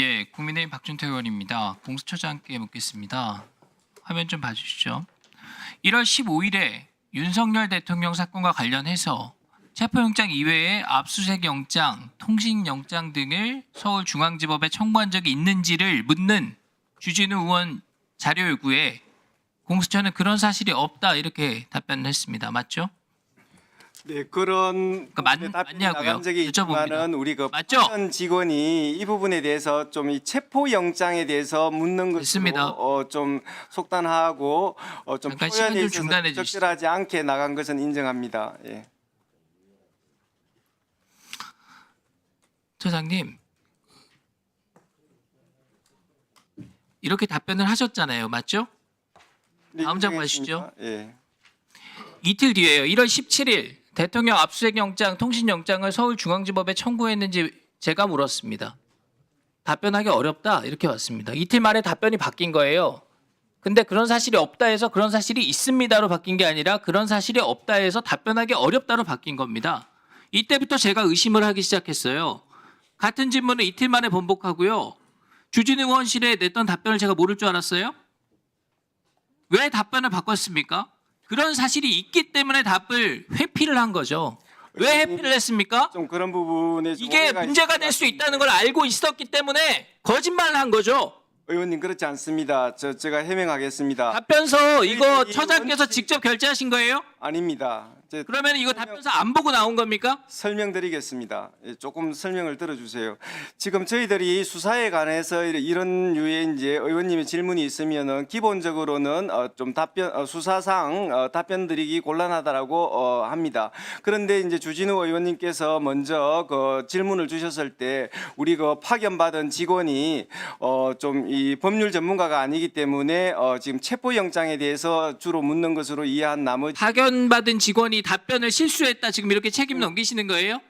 예, 국민의힘 박준태 의원입니다. 공수처장께 묻겠습니다. 화면 좀 봐주시죠. 1월 15일에 윤석열 대통령 사건과 관련해서 체포영장 이외에 압수수색 영장, 통신 영장 등을 서울중앙지법에 청구한 적이 있는지를 묻는 주진우 의원 자료 요구에 공수처는 그런 사실이 없다 이렇게 답변을 했습니다. 맞죠? 네, 그런 그러니까 맞- 답변이 맞냐고요? 나간 적이 여쭤봅니다. 있지만은 우리 그 맞죠? 파견 직원이 이 부분에 대해서 좀 이 체포 영장에 대해서 묻는 것으로. 어, 좀 속단하고 어, 좀 잠깐 표현에 시간 좀 있어서 중단해 주시죠. 적절하지 않게 나간 것은 인정합니다. 예. 처장님 이렇게 답변을 하셨잖아요. 맞죠? 네, 다음 장 인정했습니다. 예. 이틀 뒤에요. 1월 17일 대통령 압수수색 영장, 통신 영장을 서울중앙지법에 청구했는지 제가 물었습니다. 답변하기 어렵다 이렇게 왔습니다. 이틀 만에 답변이 바뀐 거예요. 근데 그런 사실이 없다 해서 그런 사실이 있습니다로 바뀐 게 아니라 그런 사실이 없다 해서 답변하기 어렵다로 바뀐 겁니다. 이때부터 제가 의심을 하기 시작했어요. 같은 질문을 이틀 만에 번복하고요. 주진우 의원실에 냈던 답변을 제가 모를 줄 알았어요? 왜 답변을 바꿨습니까? 그런 사실이 있기 때문에 답을 회피를 한 거죠. 왜 회피를 했습니까? 좀 그런 부분에 좀 이게 오해가 문제가 있는 될것수 있다는 걸 알고 있었기 때문에 거짓말을 한 거죠. 의원님 그렇지 않습니다. 저 제가 해명하겠습니다. 답변서 이거 이 처장께서 원칙- 직접 결제하신 거예요? 아닙니다. 제 그러면 이거 답변서 안 보고 나온 겁니까? 설명드리겠습니다. 예, 조금 설명을 들어주세요. 지금 저희들이 수사에 관해서 이런- 류의 이제 의원님의 질문이 있으면은 기본적으로는 어, 좀 답변 어, 수사상 어, 답변 드리기 곤란하다라고 어, 합니다. 그런데 이제 주진우 의원님께서 먼저 그 질문을 주셨을 때 우리 그 파견받은 직원이 어, 좀 이 법률 전문가가 아니기 때문에 어, 지금 체포 영장에 대해서 주로 묻는 것으로 이해한 나머지 파견받은 직원이 답변을 실수했다 지금 이렇게 책임 넘기시는 거예요?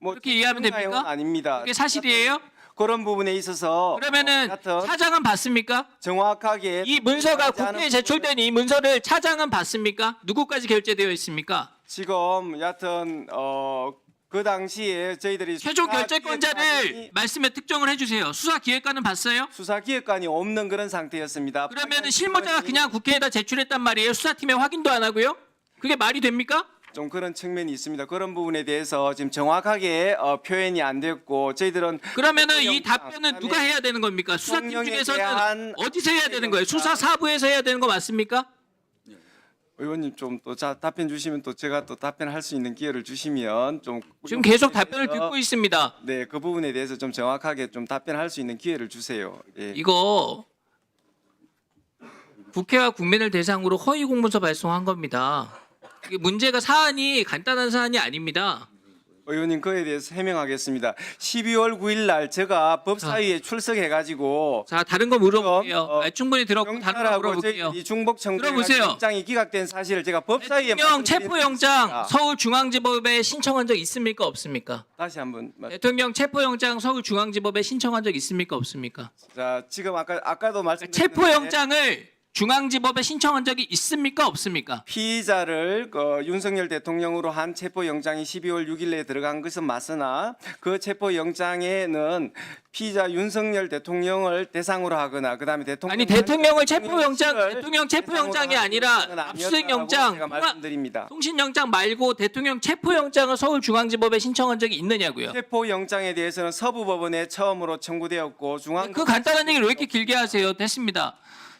뭐 그렇게 이해하면 됩니까? 아닙니다. 그게 사실이에요? 그런 부분에 있어서 그러면은 어, 차장은 봤습니까? 정확하게 이 문서가 하지 않은 국회에 제출된 이 문서를 차장은 봤습니까? 누구까지 결제되어 있습니까? 지금 여하튼 어, 그 당시에 저희들이 최종 수사 결재권자를 기획관이- 말씀에 특정을 해주세요. 수사 기획관은 봤어요? 수사 기획관이 없는 그런 상태였습니다. 그러면은 실무자가 그냥 국회에다 제출했단 말이에요. 수사팀에 확인도 안 하고요? 그게 말이 됩니까? 좀 그런 측면이 있습니다. 그런 부분에 대해서 지금 정확하게 어, 표현이 안 됐고 저희들은 그러면은 이 답변은 누가 그다음에 해야 되는 겁니까? 수사팀 중에서는 어디서 해야 되는 거예요? 수사 사부에서 해야 되는 거 맞습니까? 의원님 좀 또 답변 주시면 또 제가 또 답변할 수 있는 기회를 주시면 좀 지금 계속 답변을 듣고 있습니다. 네, 그 부분에 대해서 좀 정확하게 좀 답변할 수 있는 기회를 주세요. 예. 이거 국회와 국민을 대상으로 허위 공문서 발송한 겁니다. 문제가 사안이 간단한 사안이 아닙니다. 의원님 그에 대해서 해명하겠습니다. 12월 9일 날 제가 법사위에 출석해 가지고 자 다른 거 물어볼게요. 어, 아, 충분히 들었고 다른 거 물어볼게요. 저희 중복 들어보세요. 청구의 입장이 기각된 사실을 제가 법사위에 대통령 말씀드린 체포영장. 서울중앙지법에 신청한 적 있습니까 없습니까? 다시 한번 말- 대통령 체포영장 서울중앙지법에 신청한 적 있습니까 없습니까? 자 지금 아까 아까도 말씀 체포영장을 중앙지법에 신청한 적이 있습니까 없습니까? 피의자를 그 윤석열 대통령으로 한 체포 영장이 12월 6일에 들어간 것은 맞으나 그 체포 영장에는 피의자 윤석열 대통령을 대상으로 하거나 그다음에 대통령 아니 대통령을 체포영장 대통령 체포영장이 아니라 압수수색영장 제가 말씀드립니다. 통신영장 말고 대통령 체포영장을 서울중앙지법에 신청한 적이 있느냐고요? 체포 영장에 대해서는 서부법원에 처음으로 청구되었고 중앙 그 간단한 얘기를 왜 이렇게 길게 하세요? 됐습니다.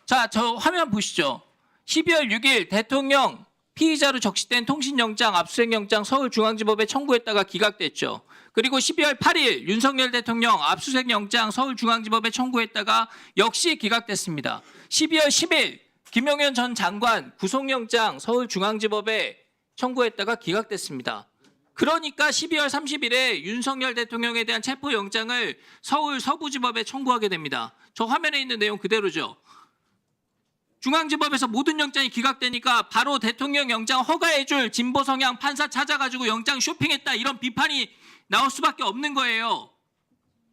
자, 저 화면 보시죠. 12월 6일 대통령 피의자로 적시된 통신영장, 압수수색영장 서울중앙지법에 청구했다가 기각됐죠. 그리고 12월 8일 윤석열 대통령 압수수색영장 서울중앙지법에 청구했다가 역시 기각됐습니다. 12월 10일 김용현 전 장관 구속영장 서울중앙지법에 청구했다가 기각됐습니다. 그러니까 12월 30일에 윤석열 대통령에 대한 체포영장을 서울 서부지법에 청구하게 됩니다. 저 화면에 있는 내용 그대로죠. 중앙지법에서 모든 영장이 기각되니까 바로 대통령 영장 허가해줄 진보 성향 판사 찾아가지고 영장 쇼핑했다 이런 비판이 나올 수밖에 없는 거예요.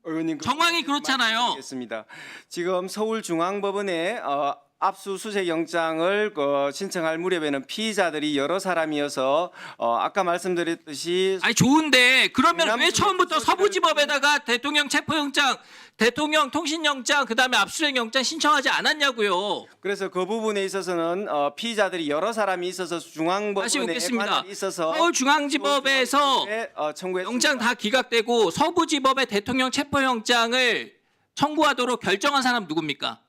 의원님 그 정황이 그렇잖아요. 말씀드리겠습니다. 지금 서울중앙법원에 어, 압수수색 영장을 그 신청할 무렵에는 피의자들이 여러 사람이어서 어, 아까 말씀드렸듯이 아니 좋은데 그러면 왜 처음부터 서부지법에다가 대통령 체포영장, 대통령 통신영장, 그다음에 압수수색영장 신청하지 않았냐고요. 그래서 그 부분에 있어서는 어, 피의자들이 여러 사람이 있어서 다시 중앙법원에 묻겠습니다. 관할이 있어서 서울중앙지법에서 어, 청구했습니다. 영장 다 기각되고 서부지법에 대통령 체포영장을 청구하도록 결정한 사람 누굽니까?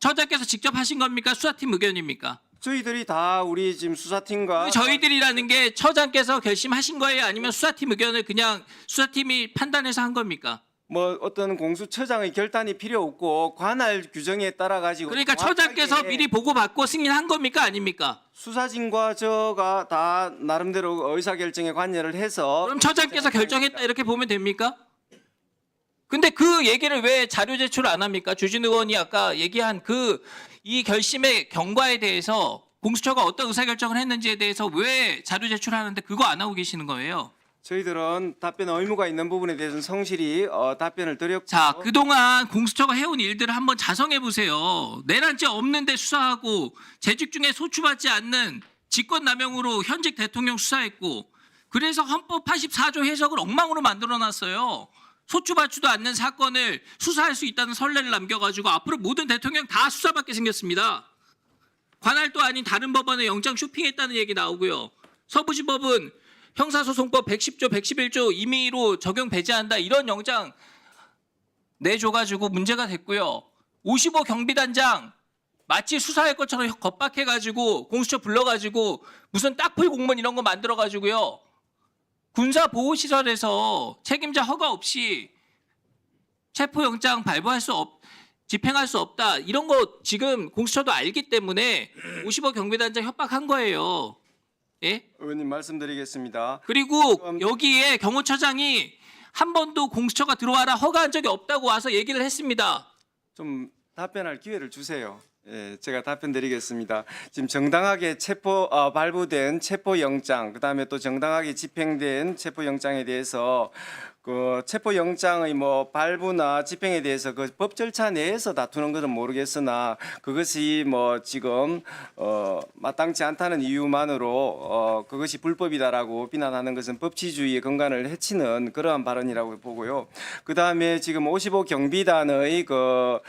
처장께서 직접 하신 겁니까? 수사팀 의견입니까? 저희들이 다 우리 지금 수사팀과 그 저희들이라는 게 처장께서 결심하신 거예요? 아니면 수사팀 의견을 그냥 수사팀이 판단해서 한 겁니까? 뭐 어떤 공수처장의 결단이 필요 없고 관할 규정에 따라 가지고 그러니까 처장께서 미리 보고받고 승인한 겁니까? 아닙니까? 수사진과 저가 다 나름대로 의사 결정에 관여를 해서 그럼 처장께서 결정했다 이렇게 보면 됩니까? 근데 그 얘기를 왜 자료 제출 안 합니까? 주진 의원이 아까 얘기한 그 이 결심의 경과에 대해서 공수처가 어떤 의사결정을 했는지에 대해서 왜 자료 제출하는데 그거 안 하고 계시는 거예요? 저희들은 답변 의무가 있는 부분에 대해서는 성실히 어, 답변을 드렸고 자, 그동안 공수처가 해온 일들을 한번 자성해 보세요. 내란죄 없는데 수사하고 재직 중에 소추받지 않는 직권남용으로 현직 대통령 수사했고 그래서 헌법 84조 해석을 엉망으로 만들어 놨어요. 소추받지도 않는 사건을 수사할 수 있다는 선례를 남겨가지고 앞으로 모든 대통령 다 수사받게 생겼습니다. 관할도 아닌 다른 법원에 영장 쇼핑했다는 얘기 나오고요. 서부지법은 형사소송법 110조, 111조 임의로 적용 배제한다 이런 영장 내줘가지고 문제가 됐고요. 55 경비단장 마치 수사할 것처럼 겁박해가지고 공수처 불러가지고 무슨 딱풀 공무원 이런 거 만들어가지고요. 군사 보호 시설에서 책임자 허가 없이 체포 영장 발부할 수 없, 집행할 수 없다 이런 거 지금 공수처도 알기 때문에 55 경비단장 협박한 거예요. 예? 의원님 말씀드리겠습니다. 그리고 여기에 경호처장이 한 번도 공수처가 들어와라 허가한 적이 없다고 와서 얘기를 했습니다. 좀 답변할 기회를 주세요. 예, 제가 답변 드리겠습니다. 지금 정당하게 체포 어, 발부된 체포 영장, 그다음에 또 정당하게 집행된 체포 영장에 대해서 그 체포 영장의 뭐 발부나 집행에 대해서 그 법 절차 내에서 다투는 것은 모르겠으나 그것이 뭐 지금 어 마땅치 않다는 이유만으로 어 그것이 불법이다라고 비난하는 것은 법치주의의根간을 해치는 그러한 발언이라고 보고요. 그다음에 지금 55 경비단의 그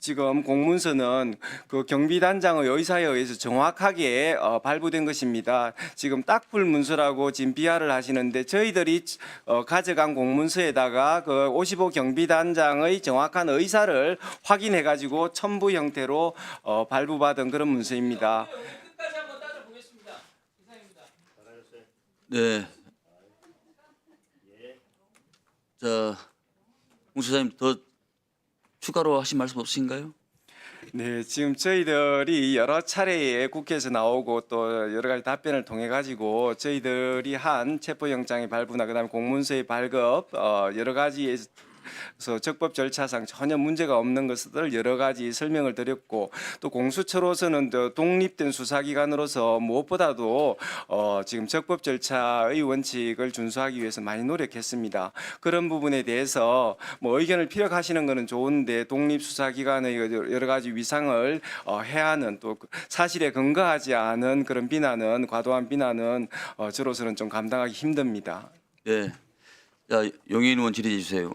지금 공문서는 그 경비단장의 의사에 의해서 정확하게 어, 발부된 것입니다. 지금 딱풀 문서라고 지금 비하를 하시는데 저희들이 어, 가져간 공문서에다가 그 55 경비단장의 정확한 의사를 확인해 가지고 첨부 형태로 어, 발부받은 그런 문서입니다. 끝까지 한번 따져보겠습니다. 이상입니다. 네. 자, 공수사님 더 추가로 하신 말씀 없으신가요? 네, 지금 저희들이 여러 차례에 국회에서 나오고 또 여러 가지 답변을 통해 가지고 저희들이 한 체포영장의 발부나 그다음에 공문서의 발급 어, 여러 가지 에서 적법 절차상 전혀 문제가 없는 것을 여러 가지 설명을 드렸고 또 공수처로서는 또 독립된 수사기관으로서 무엇보다도 어, 지금 적법 절차의 원칙을 준수하기 위해서 많이 노력했습니다. 그런 부분에 대해서 뭐 의견을 피력하시는 것은 좋은데 독립 수사기관의 여러 가지 위상을 어, 해하는 또 사실에 근거하지 않은 그런 비난은 과도한 비난은 어, 저로서는 좀 감당하기 힘듭니다. 네. 자, 용인 의원 질의해 주세요.